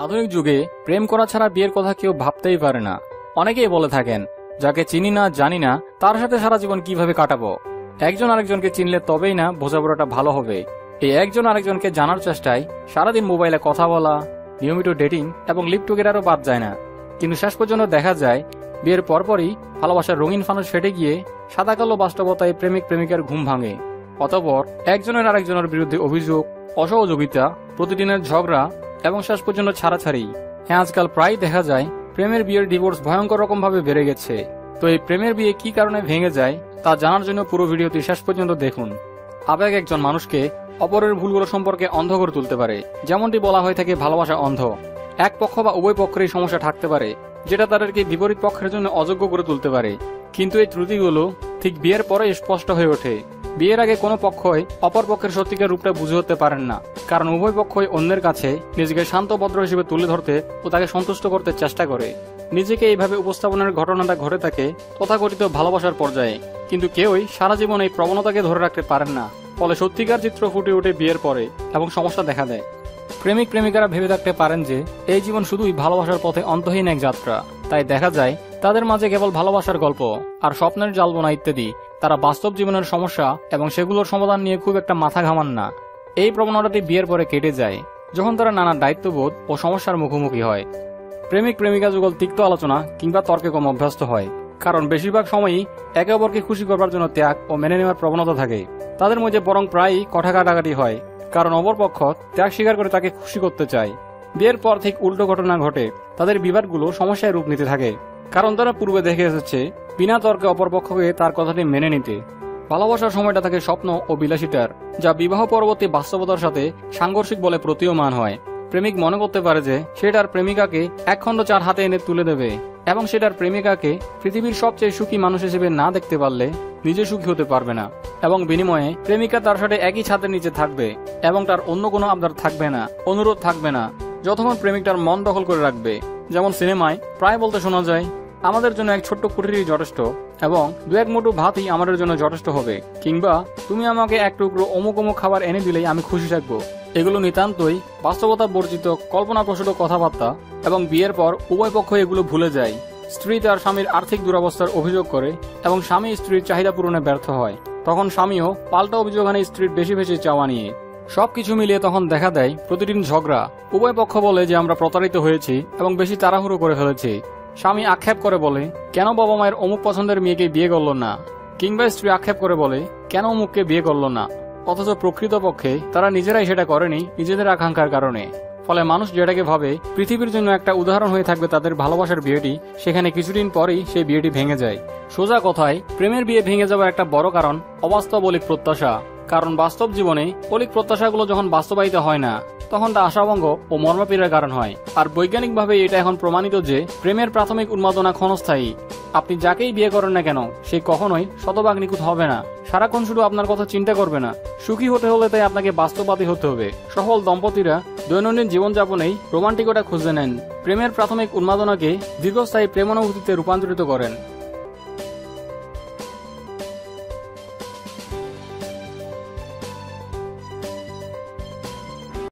আধুনিক যুগে প্রেম করা ছাড়া বিয়ের কথা কেউ ভাবতেই পারে না। অনেকেই বলে থাকেন, যাকে চিনি না, জানি না, তার সাথে সারা জীবন কীভাবে কাটাবো? একজন আরেকজনকে চিনলে তবেই না বোঝাপড়াটা ভালো হবে। এই একজন আরেকজনকে জানার চেষ্টায় সারাদিন মোবাইলে কথা বলা, নিয়মিত ডেটিং এবং লিপ টুগেদারও বাদ যায় না। কিন্তু শেষ পর্যন্ত দেখা যায়, বিয়ের পরপরই ভালোবাসার রঙিন ফানুস ফেটে গিয়ে সাদা কালো বাস্তবতায় প্রেমিক প্রেমিকার ঘুম ভাঙে। অতপর একজনের আরেকজনের বিরুদ্ধে অভিযোগ, অসহযোগিতা, প্রতিদিনের ঝগড়া এবং শেষ পর্যন্ত ছাড়াছাড়ি হ্যাঁ আজকাল প্রায় দেখা যায়, প্রেমের বিয়ের ডিভোর্স ভয়ঙ্কর রকম ভাবে বেড়ে গেছে। তো এই প্রেমের বিয়ে কি কারণে ভেঙে যায়, তা জানার জন্য পুরো ভিডিওটি শেষ পর্যন্ত দেখুন। আবেগ একজন মানুষকে অপরের ভুলগুলো সম্পর্কে অন্ধ করে তুলতে পারে, যেমনটি বলা হয়ে থাকে ভালোবাসা অন্ধ। এক পক্ষ বা উভয় পক্ষেরই সমস্যা থাকতে পারে, যেটা তাদেরকে বিপরীত পক্ষের জন্য অযোগ্য করে তুলতে পারে। কিন্তু এই ত্রুটিগুলো ঠিক বিয়ের পরে স্পষ্ট হয়ে ওঠে। বিয়ের আগে কোনো পক্ষই অপর পক্ষের সত্যিকার রূপটা বুঝে হতে পারেন না। কারণ উভয় পক্ষই অন্যের কাছে নিজেকে শান্ত ভদ্র হিসেবে তুলে ধরতে ও তাকে সন্তুষ্ট করতে চেষ্টা করে। নিজেকে এইভাবে উপস্থাপনের ঘটনাটা ঘটে থাকে তথাকথিত ভালোবাসার পর্যায়ে। কিন্তু কেউই সারা জীবন এই প্রবণতাকে ধরে রাখতে পারেন না। ফলে সত্যিকার চিত্র ফুটে ওঠে বিয়ের পরে এবং সমস্যা দেখা দেয়। প্রেমিক প্রেমিকারা ভেবে থাকতে পারেন যে, এই জীবন শুধুই ভালোবাসার পথে অন্তহীন এক যাত্রা। তাই দেখা যায়, তাদের মাঝে কেবল ভালোবাসার গল্প আর স্বপ্নের জালবোনা ইত্যাদি। তারা বাস্তব জীবনের সমস্যা এবং সেগুলোর সমাধান নিয়ে খুব একটা মাথা ঘামান না। এই প্রবণতাটি বিয়ের পরে কেটে যায়, যখন তারা নানা দায়িত্ববোধ ও সমস্যার মুখোমুখি হয়। প্রেমিক প্রেমিকা যুগল তিক্ত আলোচনা কিংবা তর্কে কম অভ্যস্ত হয়, কারণ বেশিরভাগ সময়ই একে অপরকে খুশি করবার জন্য ত্যাগ ও মেনে নেওয়ার প্রবণতা থাকে। তাদের মধ্যে বরং প্রায়ই কথা কাটাকাটি হয়, কারণ অপরপক্ষ ত্যাগ স্বীকার করে তাকে খুশি করতে চায়। বিয়ের পর ঠিক উল্টো ঘটনা ঘটে, তাদের বিবাদগুলো সমস্যায় রূপ নিতে থাকে, কারণ তারা পূর্বে দেখে এসেছে, বিনা তর্কে অপরপক্ষকে তার কথাটি মেনে নিতে। ভালোবাসার সময়টা থাকে স্বপ্ন ও বিলাসিতার, যা বিবাহ পরবর্তী বাস্তবতার সাথে সাংঘর্ষিক বলে প্রতীয়মান হয়। প্রেমিক মনে করতে পারে যে সে তার প্রেমিকাকে একখণ্ড চার হাতে এনে তুলে দেবে, এবং সে তার প্রেমিকাকে পৃথিবীর সবচেয়ে সুখী মানুষ হিসেবে না দেখতে পারলে নিজে সুখী হতে পারবে না, এবং বিনিময়ে প্রেমিকা তার সাথে একই ছাদের নিচে থাকবে, এবং তার অন্য কোনো আবদার থাকবে না, অনুরোধ থাকবে না, যতক্ষণ প্রেমিক তার মন দখল করে রাখবে। যেমন সিনেমায় প্রায় বলতে শোনা যায়, আমাদের জন্য এক ছোট্ট কুটিরই যথেষ্ট এবং দু এক মুঠো ভাতই আমাদের জন্য যথেষ্ট হবে। কিংবা তুমি আমাকে এক টুকরো অমুক অমুক খাবার এনে দিলেই আমি খুশি থাকব। এগুলো নিতান্তই বাস্তবতা বর্জিত, কল্পনাপ্রসূত কথাবার্তা এবং বিয়ের পর উভয় পক্ষ এগুলো ভুলে যায়। স্ত্রী তার স্বামীর আর্থিক দুরবস্থার অভিযোগ করে এবং স্বামী স্ত্রীর চাহিদা পূরণে ব্যর্থ হয়। তখন স্বামীও পাল্টা অভিযোগ আনে স্ত্রীর বেশি বেশি চাওয়া নিয়ে। সবকিছু মিলিয়ে তখন দেখা দেয়, প্রতিদিন ঝগড়া। উভয় পক্ষ বলে যে আমরা প্রতারিত হয়েছি এবং বেশি তাড়াহুড়ো করে ফেলেছি। স্বামী আক্ষেপ করে বলে, কেন বাবা মায়ের অমুক পছন্দের মেয়েকে বিয়ে করল না? কিংবা স্ত্রী আক্ষেপ করে বলে, কেন অমুককে বিয়ে করল না? অথচ প্রকৃতপক্ষে তারা নিজেরাই সেটা করেনি নিজেদের আকাঙ্ক্ষার কারণে। ফলে মানুষ যেটাকে ভাবে, পৃথিবীর জন্য একটা উদাহরণ হয়ে থাকবে তাদের ভালোবাসার বিয়েটি, সেখানে কিছুদিন পরেই সেই বিয়েটি ভেঙে যায়। সোজা কথায়, প্রেমের বিয়ে ভেঙে যাওয়ার একটা বড় কারণ অবাস্তব অলিক প্রত্যাশা। কারণ বাস্তব জীবনে অলিক প্রত্যাশাগুলো যখন বাস্তবায়িত হয় না তখন তা আশাভঙ্গ ও মর্মপীড়ার কারণ হয়। আর বৈজ্ঞানিকভাবে এটা এখন প্রমাণিত যে, প্রেমের প্রাথমিক উন্মাদনা ক্ষণস্থায়ী। আপনি যাকেই বিয়ে করেন না কেন, সে কখনোই শতভাগ নিখুঁত হবে না। সারাক্ষণ শুধু আপনার কথা চিন্তা করবে না। সুখী হতে হলে তাই আপনাকে বাস্তববাদী হতে হবে। সফল দম্পতিরা দৈনন্দিন জীবনযাপনেই রোমান্টিকতা খুঁজে নেন। প্রেমের প্রাথমিক উন্মাদনাকে দীর্ঘস্থায়ী প্রেম অনুভূতিতে রূপান্তরিত করেন।